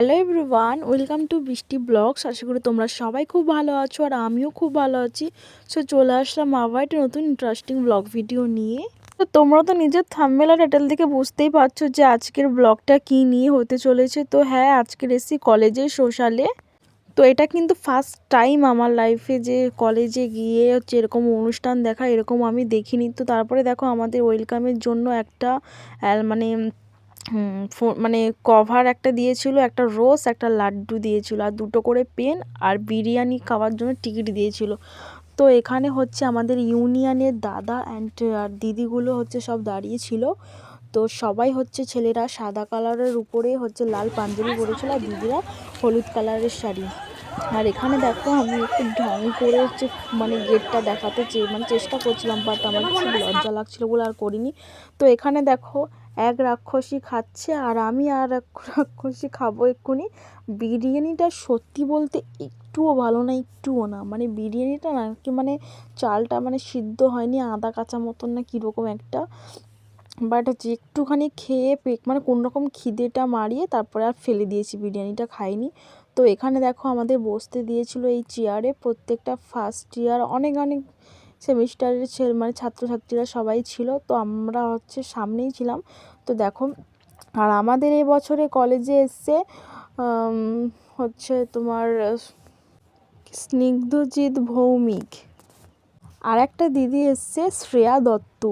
Hello everyone welcome to Brishti blogs আশা করি তোমরা সবাই খুব ভালো আছো আর আমিও খুব ভালো আছি। সো চলে আসলাম আবার একটা নতুন ইন্টারেস্টিং ব্লগ ভিডিও নিয়ে। তো তোমরা তো নিজের থামমেলা টাইটেল থেকে বুঝতেই পারছ যে আজকের ব্লগটা কী নিয়ে হতে চলেছে। তো হ্যাঁ আজকের এসি কলেজে সোশ্যালে তো এটা কিন্তু ফার্স্ট টাইম আমার লাইফে যে কলেজে গিয়ে হচ্ছে এরকম অনুষ্ঠান দেখা, এরকম আমি দেখিনি। তো তারপরে দেখো আমাদের ওয়েলকামের জন্য একটা মানে মানে কভার একটা দিয়েছিল, একটা রোস একটা লাড্ডু দিয়েছিল, আর দুটো করে পেন আর বিরিয়ানি খাওয়ার জন্য টিকিট দিয়েছিল। তো এখানে হচ্ছে আমাদের ইউনিয়নের দাদা অ্যান্ড আর দিদিগুলো হচ্ছে সব দাঁড়িয়েছিল তো সবাই হচ্ছে ছেলেরা সাদা কালারের উপরে হচ্ছে লাল পাঞ্জাবি পরেছিল আর দিদিরা হলুদ কালারের শাড়ি। আর এখানে দেখো আমি একটু ঢং করে হচ্ছে মানে গেটটা দেখাতে চেয়ে মানে চেষ্টা করছিলাম বাট আমার খুব লজ্জা লাগছিল বলে আর করিনি। তো এখানে দেখো এক রাক্ষসী খাচ্ছে আর আমি আর এক রাক্ষসী খাব এক্ষুনি। বিরিয়ানিটা সত্যি বলতে একটুও ভালো না, একটুও না। মানে বিরিয়ানিটা না, কি মানে চালটা মানে সিদ্ধ হয়নি, আদা কাঁচা মতন না কীরকম একটা। বাট হচ্ছে একটুখানি খেয়ে পেট মানে কোনোরকম খিদেটা মারিয়ে তারপরে আর ফেলে দিয়েছি, বিরিয়ানিটা খাইনি। তো এখানে দেখো আমাদের বসতে দিয়েছিল এই চেয়ারে প্রত্যেকটা ফার্স্ট ইয়ার অনেক অনেক সেমিস্টারের ছেলে মানে ছাত্রছাত্রীরা সবাই ছিল, তো আমরা হচ্ছে সামনেই ছিলাম। তো দেখো, আর আমাদের এই বছরে কলেজে এসছে হচ্ছে তোমার স্নিগ্ধজিৎ ভৌমিক আর একটা দিদি এসছে, শ্রেয়া দত্ত।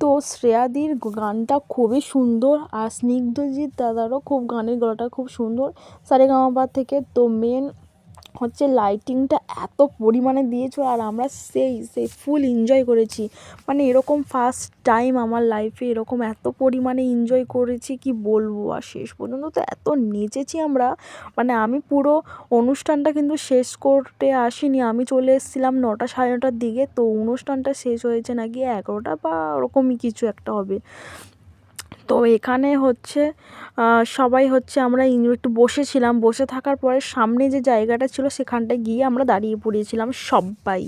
তো শ্রেয়াদির গানটা খুবই সুন্দর আর স্নিগ্ধজিৎ দাদারও খুব গানের গলাটা খুব সুন্দর। সারেগামাপা থেকে তো মেন হচ্ছে লাইটিংটা এত পরিমাণে দিয়েছ আর আমরা সেই সেই ফুল এনজয় করেছি। মানে এরকম ফার্স্ট টাইম আমার লাইফে এরকম এত পরিমাণে এনজয় করেছি, কি বলব? আর শেষ পর্যন্ত তো এত নেচেছি আমরা। মানে আমি পুরো অনুষ্ঠানটা কিন্তু শেষ করতে আসিনি। আমি চলে এসেছিলাম নটা সাড়ে নটার দিকে, তো অনুষ্ঠানটা শেষ হয়েছে নাকি এগারোটা বা ওরকমই কিছু একটা হবে। তো এখানে হচ্ছে সবাই হচ্ছে আমরা একটু বসেছিলাম। বসে থাকার পরে সামনে যে জায়গাটা ছিল সেখানটায় গিয়ে আমরা দাঁড়িয়ে পড়িয়েছিলাম সবাই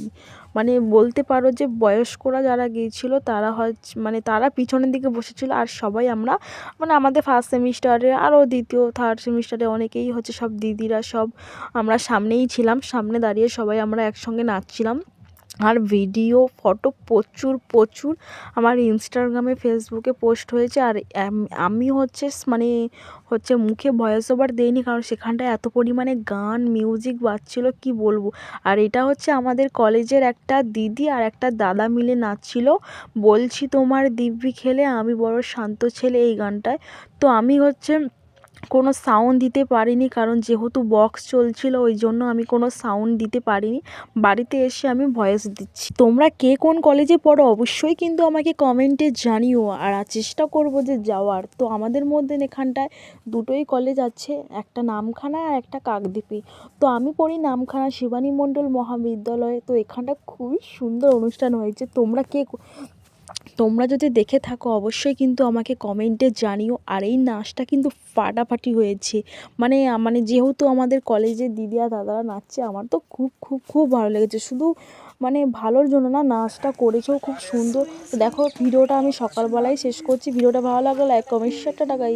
মানে বলতে পারো যে বয়স্করা যারা গিয়েছিল তারা হচ্ছে মানে তারা পিছনের দিকে বসেছিল আর সবাই আমরা মানে আমাদের ফার্স্ট সেমিস্টারে আরও দ্বিতীয় থার্ড সেমিস্টারে অনেকেই হচ্ছে সব দিদিরা সব আমরা সামনেই ছিলাম। সামনে দাঁড়িয়ে সবাই আমরা একসঙ্গে নাচছিলাম। আর ভিডিও ফটো প্রচুর প্রচুর আমার ইনস্টাগ্রামে ফেসবুকে পোস্ট হয়েছে। আর আমি হচ্ছে মানে হচ্ছে মুখে ভয়েস ওভার দিইনি, কারণ সেখানটায় এত পরিমাণে গান মিউজিক বাজছিল, কি বলব? আর এটা হচ্ছে আমাদের কলেজের একটা দিদি আর একটা দাদা মিলে নাচছিল। বলছি, তোমার দিব্যি খেলে আমি বড় শান্ত ছেলে এই গানটায়। তো আমি হচ্ছে কোনো সাউন্ড দিতে পারিনি, কারণ যেহেতু বক্স চলছিল, ওই জন্য আমি কোনো সাউন্ড দিতে পারিনি। বাড়িতে এসে আমি ভয়েস দিচ্ছি। তোমরা কে কোন কলেজে পড়ো, অবশ্যই কিন্তু আমাকে কমেন্টে জানিও। আর চেষ্টা করব যে যাওয়ার। তো আমাদের মধ্যে এখানটায় দুটোই কলেজ আছে, একটা নামখানা আর একটা কাকদ্বীপে তো আমি পড়ি নামখানা শিবানী মণ্ডল মহাবিদ্যালয়ে। তো এখানটা খুবই সুন্দর অনুষ্ঠান হয়েছে। তোমরা কে তোমরা যদি দেখে থাকো, অবশ্যই কিন্তু আমাকে কমেন্টে জানিও। আর এই নাচটা কিন্তু ফাটাফাটি হয়েছে। মানে মানে যেহেতু আমাদের কলেজে দিদি আর দাদারা নাচছে, আমার তো খুব খুব খুব ভালো লেগেছে। শুধু মানে ভালোর জন্য না, নাচটা করেছেও খুব সুন্দর। দেখো ভিডিওটা আমি সকালবেলায় শেষ করছি। ভিডিওটা ভালো লাগলে লাইক কমেন্ট শেয়ারটা টাকা